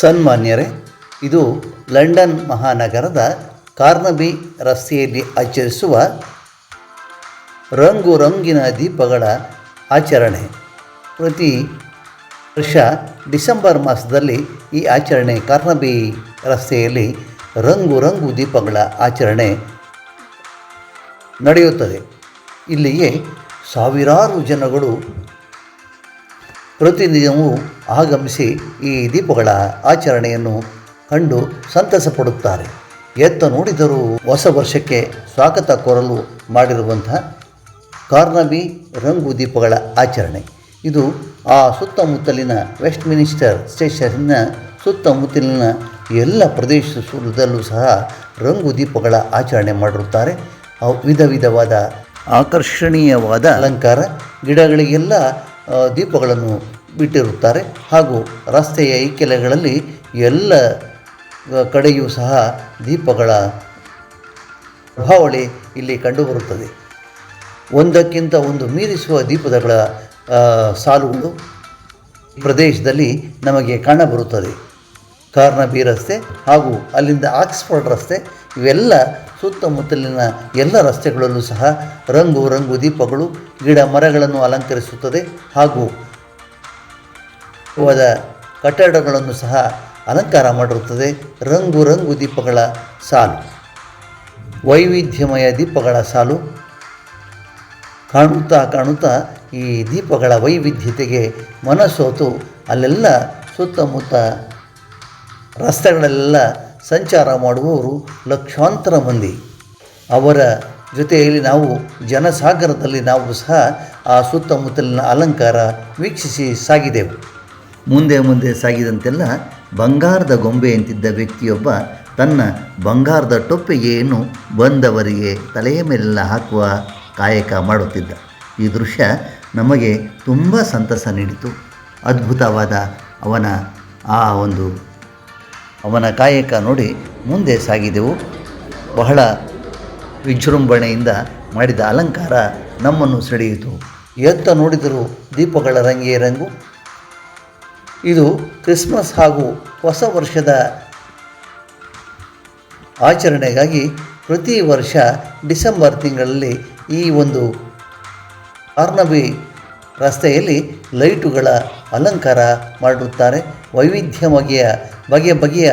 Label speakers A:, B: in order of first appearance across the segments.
A: ಸನ್ಮಾನ್ಯರೇ, ಇದು ಲಂಡನ್ ಮಹಾನಗರದ ಕಾರ್ನಬಿ ರಸ್ತೆಯಲ್ಲಿ ಆಚರಿಸುವ ರಂಗು ರಂಗಿನ ದೀಪಗಳ ಆಚರಣೆ. ಪ್ರತಿ ವರ್ಷ ಡಿಸೆಂಬರ್ ಮಾಸದಲ್ಲಿ ಈ ಆಚರಣೆ ಕಾರ್ನಬಿ ರಸ್ತೆಯಲ್ಲಿ ರಂಗು ರಂಗು ದೀಪಗಳ ಆಚರಣೆ ನಡೆಯುತ್ತದೆ. ಇಲ್ಲಿಗೆ ಸಾವಿರಾರು ಜನಗಳು ಪ್ರತಿದಿನವೂ ಆಗಮಿಸಿ ಈ ದೀಪಗಳ ಆಚರಣೆಯನ್ನು ಕಂಡು ಸಂತಸ ಪಡುತ್ತಾರೆ ಎತ್ತ ನೋಡಿದರೂ ಹೊಸ ವರ್ಷಕ್ಕೆ ಸ್ವಾಗತ ಕೋರಲು ಮಾಡಿರುವಂತಹ ಕಾರ್ನಬಿ ರಂಗು ದೀಪಗಳ ಆಚರಣೆ. ಇದು ಆ ಸುತ್ತಮುತ್ತಲಿನ ವೆಸ್ಟ್ ಮಿನಿಸ್ಟರ್ ಸ್ಟೇಷನ್ನ ಸುತ್ತಮುತ್ತಲಿನ ಎಲ್ಲ ಪ್ರದೇಶದಲ್ಲೂ ಸಹ ರಂಗು ದೀಪಗಳ ಆಚರಣೆ ಮಾಡಿರುತ್ತಾರೆ. ವಿಧ ವಿಧವಾದ ಆಕರ್ಷಣೀಯವಾದ ಅಲಂಕಾರ, ಗಿಡಗಳಿಗೆಲ್ಲ ದೀಪಗಳನ್ನು ಬಿಟ್ಟಿರುತ್ತಾರೆ. ಹಾಗೂ ರಸ್ತೆಯ ಇಕ್ಕೆಲೆಗಳಲ್ಲಿ ಎಲ್ಲ ಕಡೆಯೂ ಸಹ ದೀಪಗಳ ಪ್ರಭಾವಳಿ ಇಲ್ಲಿ ಕಂಡುಬರುತ್ತದೆ. ಒಂದಕ್ಕಿಂತ ಒಂದು ಮೀರಿಸುವ ದೀಪದಗಳ ಸಾಲು ಸಾಲುಗಳು ಪ್ರದೇಶದಲ್ಲಿ ನಮಗೆ ಕಾಣಬರುತ್ತದೆ. ಕಾರ್ನಬಿ ರಸ್ತೆ ಹಾಗೂ ಅಲ್ಲಿಂದ ಆಕ್ಸ್ಫರ್ಡ್ ರಸ್ತೆ ಇವೆಲ್ಲ ಸುತ್ತಮುತ್ತಲಿನ ಎಲ್ಲ ರಸ್ತೆಗಳಲ್ಲೂ ಸಹ ರಂಗು ರಂಗು ದೀಪಗಳು, ಗಿಡ ಮರಗಳನ್ನು ಅಲಂಕರಿಸುತ್ತದೆ ಹಾಗೂ ಕಟ್ಟಡಗಳನ್ನು ಸಹ ಅಲಂಕಾರ ಮಾಡಿರುತ್ತದೆ ರಂಗು ರಂಗು ದೀಪಗಳ ಸಾಲು. ವೈವಿಧ್ಯಮಯ ದೀಪಗಳ ಸಾಲು. ಕಾಣುತ್ತಾ ಕಾಣುತ್ತಾ ಈ ದೀಪಗಳ ವೈವಿಧ್ಯತೆಗೆ ಮನಸೋತು ಅಲ್ಲೆಲ್ಲ ಸುತ್ತಮುತ್ತ ರಸ್ತೆಗಳೆಲ್ಲ ಸಂಚಾರ ಮಾಡುವವರು ಲಕ್ಷಾಂತರ ಮಂದಿ. ಅವರ ಜೊತೆಯಲ್ಲಿ ನಾವು ಜನಸಾಗರದಲ್ಲಿ ನಾವು ಸಹ ಆ ಸುತ್ತಮುತ್ತಲಿನ ಅಲಂಕಾರ ವೀಕ್ಷಿಸಿ ಸಾಗಿದೆವು. ಮುಂದೆ ಮುಂದೆ ಸಾಗಿದಂತೆಲ್ಲ ಬಂಗಾರದ ಗೊಂಬೆಯಂತಿದ್ದ ವ್ಯಕ್ತಿಯೊಬ್ಬ ತನ್ನ ಬಂಗಾರದ ಟೊಪ್ಪಿಗೆಯನ್ನು ಬಂದವರಿಗೆ ತಲೆಯ ಮೇಲೆಲ್ಲ ಹಾಕುವ ಕಾಯಕ ಮಾಡುತ್ತಿದ್ದ. ಈ ದೃಶ್ಯ ನಮಗೆ ತುಂಬ ಸಂತಸ ನೀಡಿತು. ಅದ್ಭುತವಾದ ಅವನ ಆ ಒಂದು ಅವನ ಕಾಯಕ ನೋಡಿ ಮುಂದೆ ಸಾಗಿದೆವು. ಬಹಳ ವಿಜೃಂಭಣೆಯಿಂದ ಮಾಡಿದ ಅಲಂಕಾರ ನಮ್ಮನ್ನು ಸೆಳೆಯಿತು. ಎತ್ತ ನೋಡಿದರೂ ದೀಪಗಳ ರಂಗೇ ರಂಗು. ಇದು ಕ್ರಿಸ್ಮಸ್ ಹಾಗೂ ಹೊಸ ವರ್ಷದ ಆಚರಣೆಗಾಗಿ ಪ್ರತಿ ವರ್ಷ ಡಿಸೆಂಬರ್ ತಿಂಗಳಲ್ಲಿ ಈ ಒಂದು ಅರ್ನಬಿ ರಸ್ತೆಯಲ್ಲಿ ಲೈಟುಗಳ ಅಲಂಕಾರ ಮಾಡುತ್ತಾರೆ. ವೈವಿಧ್ಯಮಗೆಯ ಬಗೆಯ ಬಗೆಯ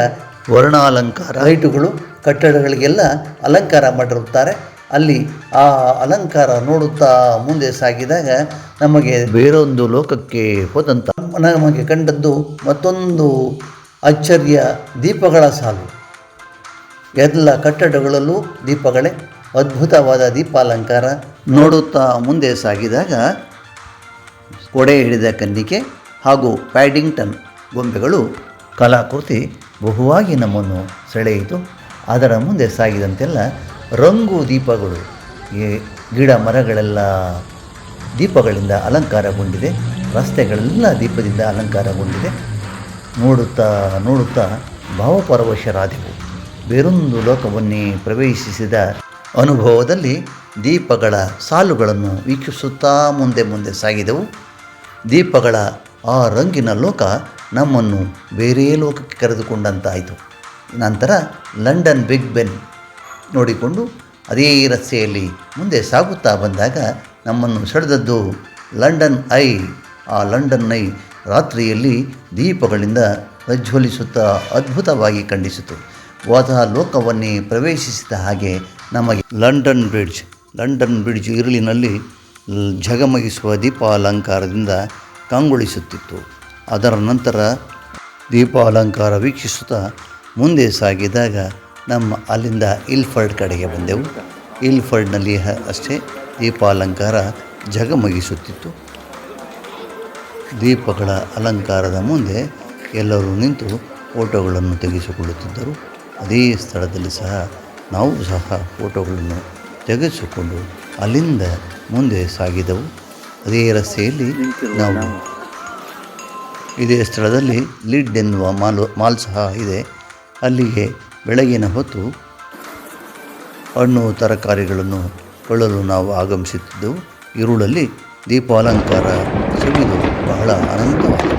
A: ವರ್ಣಾಲಂಕಾರ. ಲೈಟುಗಳು ಕಟ್ಟಡಗಳಿಗೆಲ್ಲ ಅಲಂಕಾರ ಮಾಡಿರುತ್ತಾರೆ. ಅಲ್ಲಿ ಆ ಅಲಂಕಾರ ನೋಡುತ್ತಾ ಮುಂದೆ ಸಾಗಿದಾಗ ನಮಗೆ ಬೇರೊಂದು ಲೋಕಕ್ಕೆ ಹೋದಂಥ ನಮಗೆ ಕಂಡದ್ದು ಮತ್ತೊಂದು ಅಚ್ಚರಿಯ ದೀಪಗಳ ಸಾಲು. ಎಲ್ಲ ಕಟ್ಟಡಗಳಲ್ಲೂ ದೀಪಗಳೇ ಅದ್ಭುತವಾದ ದೀಪಾಲಂಕಾರ. ನೋಡುತ್ತಾ ಮುಂದೆ ಸಾಗಿದಾಗ ಕೊಡೆ ಹಿಡಿದ ಕನ್ನಿಕೆ ಹಾಗೂ ಪ್ಯಾಡಿಂಗ್ಟನ್ ಗೊಂಬೆಗಳು ಕಲಾಕೃತಿ ಬಹುವಾಗಿ ನಮ್ಮನ್ನು ಸೆಳೆಯಿತು. ಅದರ ಮುಂದೆ ಸಾಗಿದಂತೆಲ್ಲ ರಂಗು ದೀಪಗಳು ಈ ಗಿಡ ಮರಗಳೆಲ್ಲ ದೀಪಗಳಿಂದ ಅಲಂಕಾರಗೊಂಡಿದೆ. ರಸ್ತೆಗಳೆಲ್ಲ ದೀಪದಿಂದ ಅಲಂಕಾರಗೊಂಡಿದೆ. ನೋಡುತ್ತಾ ನೋಡುತ್ತಾ ಭಾವಪರವಶರಾದೆವು. ಬೇರೊಂದು ಲೋಕವನ್ನೇ ಪ್ರವೇಶಿಸಿದ ಅನುಭವದಲ್ಲಿ ದೀಪಗಳ ಸಾಲುಗಳನ್ನು ವೀಕ್ಷಿಸುತ್ತಾ ಮುಂದೆ ಮುಂದೆ ಸಾಗಿದೆವು. ದೀಪಗಳ ಆ ರಂಗಿನ ಲೋಕ ನಮ್ಮನ್ನು ಬೇರೆ ಲೋಕಕ್ಕೆ ಕರೆದುಕೊಂಡಂತಾಯಿತು. ನಂತರ ಲಂಡನ್ ಬಿಗ್ ಬೆನ್ ನೋಡಿಕೊಂಡು ಅದೇ ರಸ್ತೆಯಲ್ಲಿ ಮುಂದೆ ಸಾಗುತ್ತಾ ಬಂದಾಗ ನಮ್ಮನ್ನು ಸೆಳೆದದ್ದು ಲಂಡನ್ ಐ. ಆ ಲಂಡನ್ ಐ ರಾತ್ರಿಯಲ್ಲಿ ದೀಪಗಳಿಂದ ಪ್ರಜ್ವಲಿಸುತ್ತಾ ಅದ್ಭುತವಾಗಿ ಖಂಡಿಸಿತು. ವಾದ ಲೋಕವನ್ನೇ ಪ್ರವೇಶಿಸಿದ ಹಾಗೆ ನಮಗೆ ಲಂಡನ್ ಬ್ರಿಡ್ಜ್ ಲಂಡನ್ ಬ್ರಿಡ್ಜ್ ಇರುಳಿನಲ್ಲಿ ಝಗಮಗಿಸುವ ದೀಪಾಲಂಕಾರದಿಂದ ಕಂಗೊಳಿಸುತ್ತಿತ್ತು. ಅದರ ನಂತರ ದೀಪಾಲಂಕಾರ ವೀಕ್ಷಿಸುತ್ತಾ ಮುಂದೆ ಸಾಗಿದಾಗ ನಮ್ಮ ಅಲ್ಲಿಂದ ಇಲ್ಫರ್ಡ್ ಕಡೆಗೆ ಬಂದೆವು. ಇಲ್ಫರ್ಡ್ನಲ್ಲಿ ಅಷ್ಟೇ ದೀಪಾಲಂಕಾರ ಜಗಮಗಿಸುತ್ತಿತ್ತು. ದೀಪಗಳ ಅಲಂಕಾರದ ಮುಂದೆ ಎಲ್ಲರೂ ನಿಂತು ಫೋಟೋಗಳನ್ನು ತೆಗೆಸಿಕೊಳ್ಳುತ್ತಿದ್ದರು. ಅದೇ ಸ್ಥಳದಲ್ಲಿ ಸಹ ನಾವು ಸಹ ಫೋಟೋಗಳನ್ನು ತೆಗೆಸಿಕೊಂಡು ಅಲ್ಲಿಂದ ಮುಂದೆ ಸಾಗಿದೆವು. ಅದೇ ರಸ್ತೆಯಲ್ಲಿ ನಾವು ಇದೇ ಸ್ಥಳದಲ್ಲಿ ಲಿಡ್ ಎನ್ನುವ ಮಾಲ್ ಮಾಲ್ ಸಹ ಇದೆ. ಅಲ್ಲಿಗೆ ಬೆಳಗಿನ ಹೊತ್ತು ಹಣ್ಣು ತರಕಾರಿಗಳನ್ನು ಕೊಳ್ಳಲು ನಾವು ಆಗಮಿಸುತ್ತಿದ್ದೆವು ಇರುಳಲ್ಲಿ ದೀಪಾಲಂಕಾರ ಸವಿದು ಬಹಳ ಆನಂದವಾಯಿತು